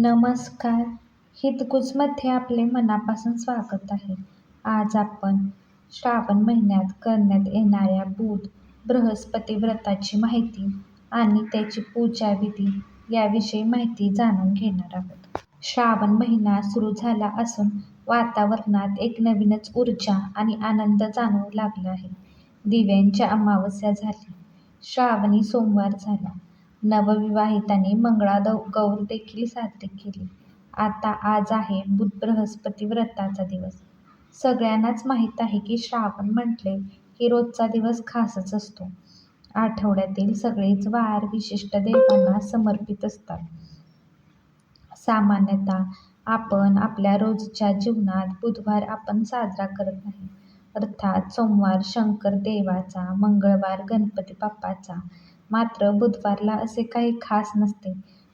नमस्कार. हितगुजमध्ये आपले मनापासून स्वागत आहे. आज आपण श्रावण महिन्यात करण्यात येणाऱ्या बुध बृहस्पती व्रताची माहिती आणि त्याची पूजाविधी याविषयी माहिती जाणून घेणार आहोत. श्रावण महिना सुरू झाला असून वातावरणात एक नवीनच ऊर्जा आणि आनंद जाणवू लागला आहे. दिव्यांची अमावस्या झाली. श्रावणी सोमवार झाला. नवविवाहितांनी मंगळागौर देखील साजरी केली. आता आज आहे बुध बृहस्पती व्रताचा दिवस. सगळ्यांनाच माहीत आहे की श्रावण म्हटले की रोजचा दिवस खासच असतो. आठवड्यातील सगळेच वार विशिष्ट देवांना समर्पित असतात. सामान्यतः आपण आपल्या रोजच्या जीवनात बुधवार आपण साजरा करत नाही. अर्थात सोमवार शंकर देवाचा मंगळवार गणपती बाप्पाचा मात्र बुधवारला असे काही खास नसते.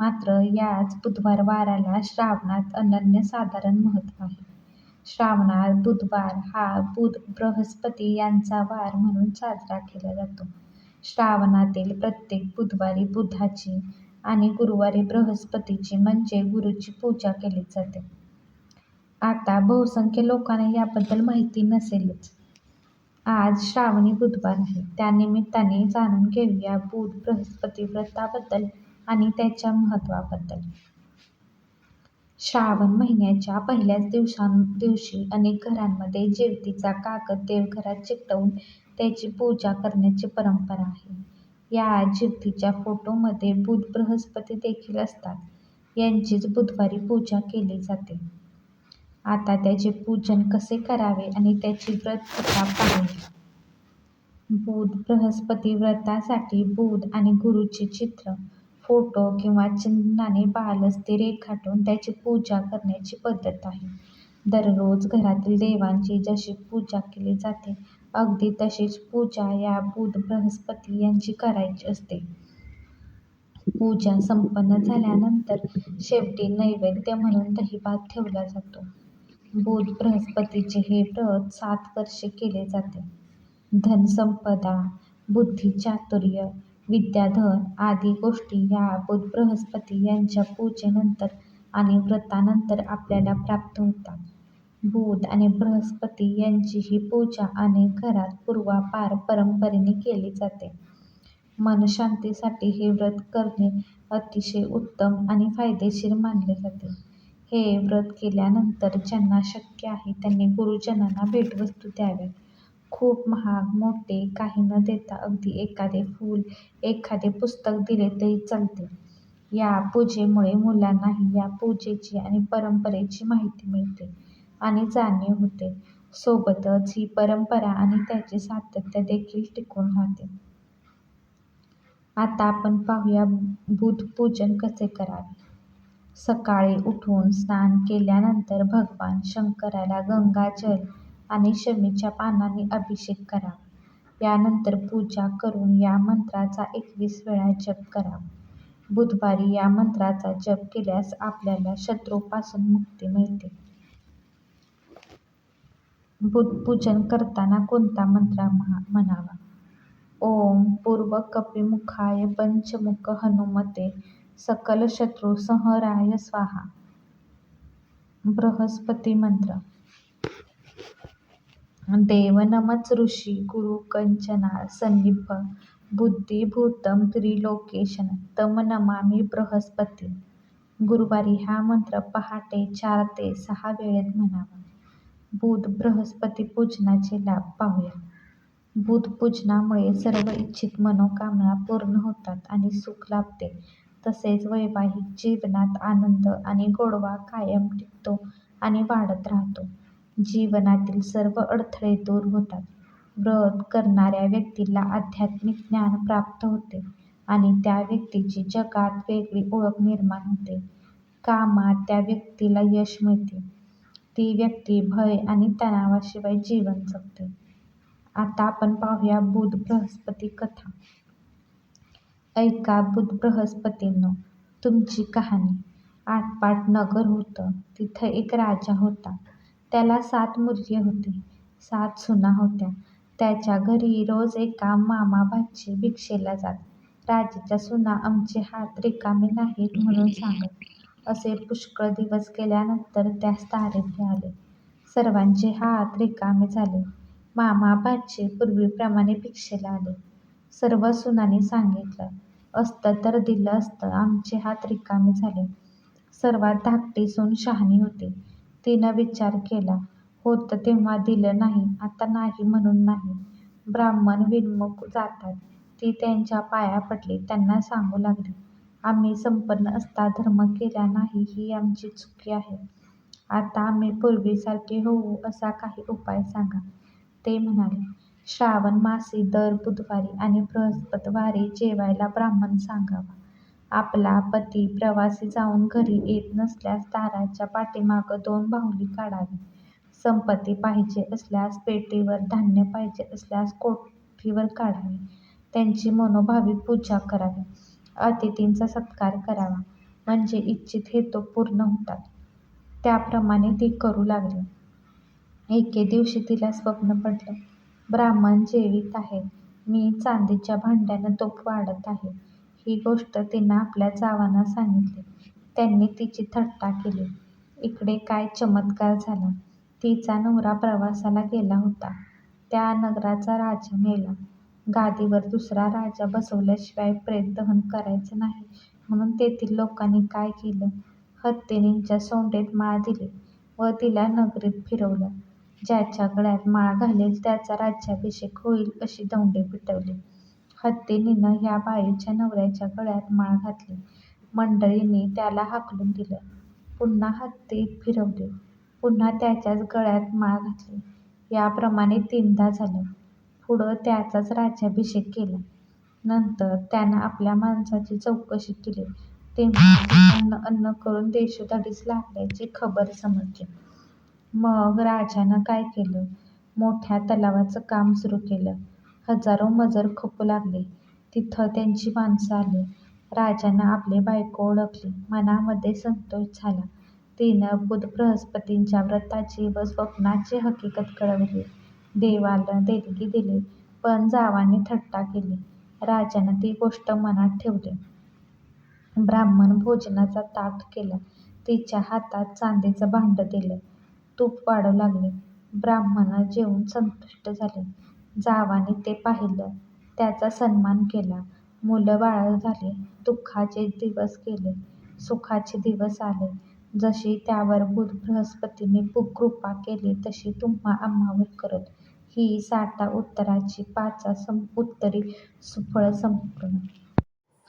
मात्र याच बुधवार वाराला श्रावणात अनन्यसाधारण महत्त्व आहे. श्रावणात बुधवार हा बुध बृहस्पती यांचा वार म्हणून साजरा केला जातो. श्रावणातील प्रत्येक बुधवारी बुधाची आणि गुरुवारी बृहस्पतीची म्हणजे गुरुची पूजा केली जाते. आता बहुसंख्य लोकांना याबद्दल माहिती नसेलच. आज श्रावणी बुधवार आहे. त्यानिमित्ताने जाणून घेऊया बुध बृहस्पती व्रताबद्दल आणि त्याच्या महत्त्वाबद्दल. श्रावण महिन्याच्या पहिल्याच दिवसां दिवशी अनेक घरांमध्ये जेवतीचा कागद देवघरात चिकटवून त्याची पूजा करण्याची परंपरा आहे. या जेवतीच्या फोटोमध्ये बुध बृहस्पती देखील असतात. यांचीच बुधवारी पूजा केली जाते. आता त्याचे पूजन कसे करावे आणि त्याची व्रत कथा पाहूया बुध बृहस्पती व्रतासाठी बुध आणि गुरुचे चित्र फोटो किंवा चिन्हाने बालस्ते रेखाटून त्याची पूजा करण्याची पद्धत आहे. दररोज घरातील देवांची जशी पूजा केली जाते अगदी तशीच पूजा या बुध बृहस्पती यांची करायची असते. पूजा संपन्न झाल्यानंतर शेवटी नैवेद्य म्हणून दहीभात ठेवला जातो. बुध बृहस्पतीचे हे व्रत सात वर्षे केले जाते. धनसंपदा बुद्धी चातुर्य विद्याधन आदी गोष्टी या बुध बृहस्पती यांच्या पूजेनंतर आणि व्रतानंतर आपल्याला प्राप्त होतात. बुध आणि बृहस्पती यांची ही पूजा अनेक घरात पूर्वापार परंपरेने केली जाते. मनशांतीसाठी हे व्रत करणे अतिशय उत्तम आणि फायदेशीर मानले जाते. हे व्रत केल्यानंतर ज्यांना शक्य आहे त्यांनी गुरुजनांना भेटवस्तू द्याव्यात. खूप महाग मोठे काही न देता अगदी एखादे फूल एखादे पुस्तक दिले तरी चालते. या पूजेमुळे मुलांनाही या पूजेची आणि परंपरेची माहिती मिळते आणि जाणीव होते. सोबतच ही परंपरा आणि त्याचे सातत्य देखील टिकून राहते. आता आपण पाहूया बुध पूजन कसे करावे. सकाळी उठून स्नान केल्यानंतर भगवान शंकराला गंगाजल आणि शमीच्या पानांनी अभिषेक करावा यानंतर पूजा करून या मंत्राचा एकवीस वेळा जप करावा बुधवारी या मंत्राचा जप केल्यास आपल्याला शत्रूपासून मुक्ती मिळते. बुधपूजन करताना कोणता मंत्र म्हणावा? ओम पूर्वकपिमुखाय पंचमुख हनुमते सकल शत्रू संहराय स्वाहा। बृहस्पती मंत्र देव नमच ऋषी गुरु कंचना सन्निभ बुद्धिभूतम त्रिलोकेशन तम नमामी बृहस्पती। गुरुवारी हा मंत्र पहाटे चार ते सहा वेळेत म्हणावा। बुध बृहस्पती पूजनाचे लाभ पाहूया। बुध पूजनामुळे सर्व इच्छित मनोकामना पूर्ण होतात आणि सुख लाभते. तसेच वैवाहिक जीवनात आनंद आणि गोडवा कायम टिकतो आणि वाढत राहतो. जीवनातील सर्व अडथळे दूर होतात. व्रत करणाऱ्या व्यक्तीला आध्यात्मिक ज्ञान प्राप्त होते आणि त्या व्यक्तीची जगात वेगळी ओळख निर्माण होते. कामात त्या व्यक्तीला यश मिळते. ती व्यक्ती भय आणि तणावाशिवाय जीवन जगते. आता आपण पाहूया बुध बृहस्पती कथा. ऐका बुध बृहस्पतींनो तुमची कहाणी. आटपाट नगर होतं तिथं एक राजा होता. त्याला सात मुलगे होते. सात सुना होत्या. त्याच्या घरी रोज एका मामा भाची भिक्षेला जात. राजाच्या सुना आमचे हात रिकामे नाहीत म्हणून सांगत. असे पुष्कळ दिवस गेल्यानंतर त्यास तारे मिळाले. सर्वांचे हात रिकामे झाले. मामा भाची पूर्वीप्रमाणे भिक्षेला आले. सर्व सुनांनी सांगितलं. असतं तर दिलं असतं. आमचे हात रिकामे झाले. सर्वात धाकटी सून शहाणी होती. तिनं विचार केला. होतं तेव्हा दिलं नाही, आता नाही म्हणून नाही. ब्राह्मण विनमुख जातात. ती त्यांच्या पाया पडली. त्यांना सांगू लागली, आम्ही संपन्न असता धर्म केला नाही ही आमची चुकी आहे. आता आम्ही पूर्वीसारखे होऊ असा काही उपाय सांगा. ते म्हणाले, श्रावण मासी दर बुधवारी आणि बृहस्पतवारी जेवायला ब्राह्मण सांगावा. आपला पती प्रवासी जाऊन घरी येत नसल्यास दाराच्या पाठीमागं दोन बाहुली काढावी. संपत्ती पाहिजे असल्यास पेटीवर, धान्य पाहिजे असल्यास कोठीवर काढावी. त्यांची मनोभावे पूजा करावी. अतिथींचा सत्कार करावा. म्हणजे इच्छित हेतू पूर्ण होतात. त्याप्रमाणे ती करू लागली. एके दिवशी तिला स्वप्न पडलं. ब्राह्मण जेवीत आहेत. मी चांदीच्या भांड्यानं तूप वाढत आहे. ही गोष्ट तिनं आपल्या जावांना सांगितली. त्यांनी तिची थट्टा केली. इकडे काय चमत्कार झाला. तिचा नवरा प्रवासाला गेला होता. त्या नगराचा राजा मेला. गादीवर दुसरा राजा बसवल्याशिवाय प्रेतदहन करायचं नाही म्हणून तेथील लोकांनी काय केलं, हत्तीणीच्या सोंडेत माळ दिली व तिला नगरीत फिरवलं. ज्याच्या गळ्यात माळ घालेल त्याचा राज्याभिषेक होईल अशी दौंडी पिटवली. हत्तीणीनं ह्या बाईच्या नवऱ्याच्या गळ्यात माळ घातली. मंडळीने त्याला हाकलून दिलं. पुन्हा हत्ती फिरवली. पुन्हा त्याच्याच गळ्यात माळ घातली. याप्रमाणे तीनदा झालं. पुढं त्याचाच राज्याभिषेक केला. नंतर त्यानं आपल्या माणसाची चौकशी केली तेव्हा अन्न अन्न करून देशोधडीस लागल्याची खबर समजली. मग राजानं काय केलं, मोठ्या तलावाचं काम सुरू केलं. हजारो मजूर खपू लागले. तिथं त्यांची माणसं आली. राजानं आपली बायको ओळखली. मनामध्ये संतोष झाला. तिनं बुध-बृहस्पतींच्या व्रताची व स्वप्नाची हकीकत कळवली. देवाला देणगी दिली. पण जावाने थट्टा केली. राजानं ती गोष्ट मनात ठेवली. ब्राह्मण भोजनाचा ताट केला. तिच्या हातात चांदीचं भांडं दिलं. तूप वाढू लागले. ब्राह्मणं जेवून संतुष्ट झाले. जावाने ते पाहिलं. त्याचा सन्मान केला. मुलं बाळ झाली. दुःखाचे दिवस गेले. सुखाचे दिवस आले. जशी त्यावर बुध बृहस्पतीने कृपा केली तशी तुम्हा आम्हावर करत. ही साठा उत्तराची पाचा उत्तरी सुफळ संपूर्ण.